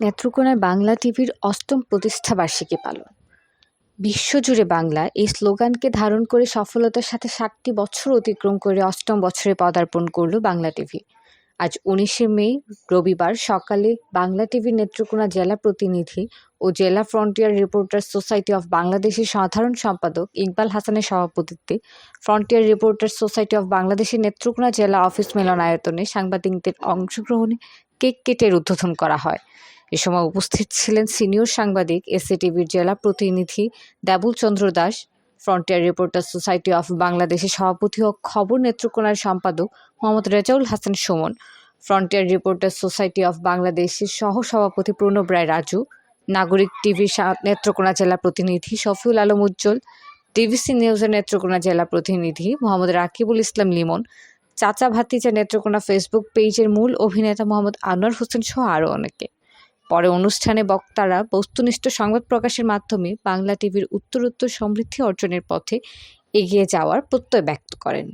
নেত্রকোনায় বাংলা টিভির অষ্টম প্রতিষ্ঠা বার্ষিকী পালন। বিশ্বজুড়ে বাংলা এই স্লোগানকে ধারণ করে সফলতার সাথে ষাটটি বছর অতিক্রম করে অষ্টম বছরে পদার্পণ করল বাংলা টিভি। আজ উনিশে মে, রবিবার সকালে বাংলা টিভির নেত্রকোনা জেলা প্রতিনিধি ও জেলা ফ্রন্টিয়ার রিপোর্টার সোসাইটি অফ বাংলাদেশের সাধারণ সম্পাদক ইকবাল হাসানের সভাপতিত্বে ফ্রন্টিয়ার রিপোর্টার সোসাইটি অফ বাংলাদেশের নেত্রকোনা জেলা অফিস মিলনায়তনে সাংবাদিকদের অংশগ্রহণে কেক কেটের উদ্বোধন করা হয়। এ সময় উপস্থিত ছিলেন সিনিয়র সাংবাদিক, এসএটিভির জেলা প্রতিনিধি Debul Chandra Das, frontier reporter society of বাংলাদেশের সভাপতি ও খবর নেত্রকোনার সম্পাদক Mohammad Rezaul Hasan Sumon, frontier reporter society of বাংলাদেশের সহ সভাপতি প্রণব রায় রাজু, নাগরিক টিভি নেত্রকোনা জেলা প্রতিনিধি শফিউল আলম উজ্জ্বল ডিভিসি নিউজের নেত্রকোনা জেলা প্রতিনিধি মোহাম্মদ রাকিবুল ইসলাম লিমন, চাচা ভাতিজা নেত্রকোনা ফেসবুক পেজের মূল অভিনেতা মোহাম্মদ আনোয়ার হোসেন সহ আরও অনেকে। পরে অনুষ্ঠানে বক্তারা বস্তুনিষ্ঠ সংবাদ প্রকাশের মাধ্যমে বাংলা টিভির উত্তরোত্তর সমৃদ্ধি অর্জনের পথে এগিয়ে যাওয়ার প্রত্যয় ব্যক্ত করেন।